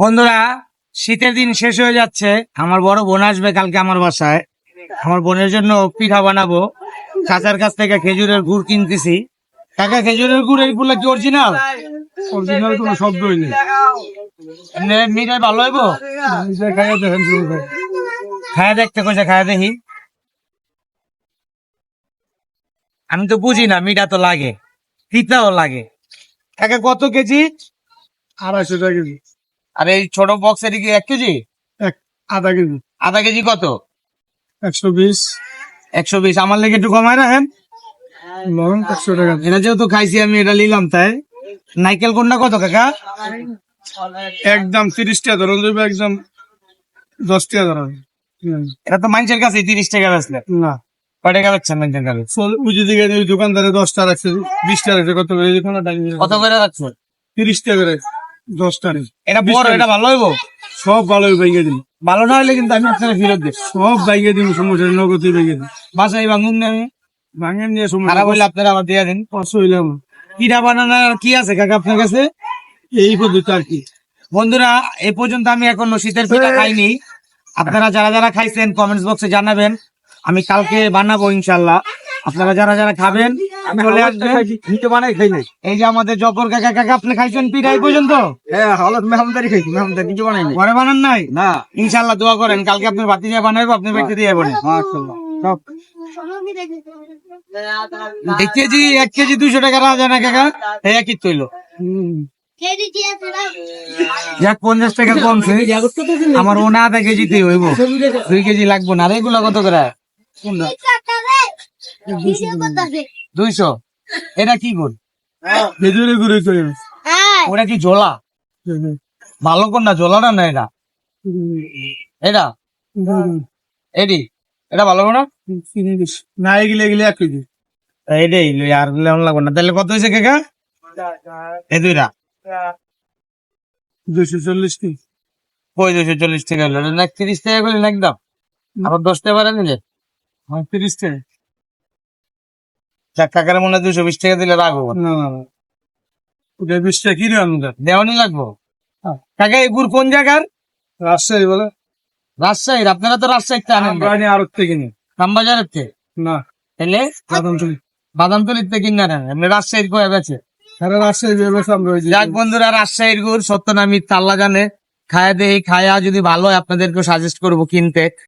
বন্ধুরা শীতের দিন শেষ হয়ে যাচ্ছে। আমার বড় বোন আসবে কালকে আমার বাসায়। আমার বোনের জন্য পিঠা বানাবো। চাচার কাছ থেকে খেজুরের গুড় কিনতেছি। কাকা খেজুরের গুড় এইগুলো কি অরিজিনাল অরিজিনাল কোনো শব্দই নেই। মিঠাই ভালো হইব? দেখেন খায়া দেখতে কইছে খায়া দেখি। আমি তো বুঝি না মিঠা তো লাগে। তিতাও লাগে। কাকা কত কেজি? আড়াইশো টাকা কেজি। আর এই ছোট বক্স এর কি এক কেজি? আধা কেজি। আধা কেজি কত? একশো বিশ। একশো বিশ। আমার লেগে একটু কমায় রাখেন। একশো টাকা। এটা যেহেতু খাইছি আমি এটা নিলাম তাই। নাইকেল কোনটা কত কাকা? একদম তিরিশ টাকা ধরুন একদম দশ টাকা ধরুন। এটা তো মানুষের কাছে তিরিশ টাকা বেচলে। না। কয় টাকা বেচছেন মানুষের কাছে? উজি দিকে দোকানদারে দশ টাকা রাখছে বিশ টাকা রাখছে কত করে? কত করে রাখছেন? তিরিশ টাকা করে। দশ এটা বড় এটা ভালো হইব? সব ভালো ভেঙে দিন ভালো না হলে কিন্তু আমি আপনার ফেরত দিই সব ভেঙে দিন সমস্যা নেই, নগদই ভেঙে দিন বাসায় ভাঙুন না আমি। ভাঙেন নিয়ে সমস্যা খারাপ হইলে আপনারা আবার দিয়ে দিন। হইলাম পিঠা বানানোর কি আছে কাকা আপনার কাছে? এই পদ্ধতি আর কি। বন্ধুরা এ পর্যন্ত আমি এখনও শীতের পিঠা খাইনি। আপনারা যারা যারা খাইছেন কমেন্টস বক্সে জানাবেন। আমি কালকে বানাবো ইনশাল্লাহ আপনারা যারা যারা খাবেন চলে আসবেন। নিজে বানাই খাই নাই। এই যে আমাদের জপর কাকা কাকা আপনি খাইছেন পিঠাই পর্যন্ত? হ্যাঁ হলত মেহমদারি খাইছি মেহমদারি নিজে বানাই নাই। ঘরে বানান নাই? না। ইনশাল্লাহ দোয়া করেন কালকে আপনার বাতি দিয়ে বানাইবো আপনি ব্যক্তি দিয়ে যাবেন মাশাআল্লাহ। সব এক কেজি এক কেজি দুইশো টাকা রাজা না কাকা? এই একই তৈল। যাক পঞ্চাশ টাকা কমছে। আমার ওনা আধা কেজিতেই হইব। দুই কেজি লাগবো না। আর এগুলো কত করে? দুইশো এটা কি গুড় খেজুরে গুঁড়ো করে ওটা কি জোলা ভালো কোনটা জোলাটা না এটা? এটা? এডি এটা? ভালো না না এগুলো এগুলো এক কেজি। এটাই আর লেমন লাগবে না। তাহলে কত হয়েছে কাকা? এই দুইটা। দুশো চল্লিশ কি কই দুইশো চল্লিশ টাকা হলো না তিরিশ টাকা করলেন একদম? আবার দশ টাকা বাড়া নিলে? হ্যাঁ তিরিশ টাকা। যাক কাকার মনে হয় দুশো বিশ টাকা দিলে রাখব না না না। ওটা বিশ টাকা কিনে আনবেন দেওয়ানি লাগবো? কাকা এই গুড় কোন জায়গার? রাজশাহী বলে। রাজশাহীর? আপনারা তো রাজশাহীতে আনেন। আনি থেকে কিনি রামবাজারের থেকে না। তাহলে? বাদাম চলি বাদামতলির থেকে কিনে আনেন। এমনি রাজশাহীর কয়ে বেছে সারা রাজশাহী বেরোবে আমরা ওই যে যাক বন্ধুরা রাজশাহীর গুড় সত্য নামি তাল্লা জানে। খায়া দেই খায়া যদি ভালো হয় আপনাদেরকে সাজেস্ট করব কিনতে।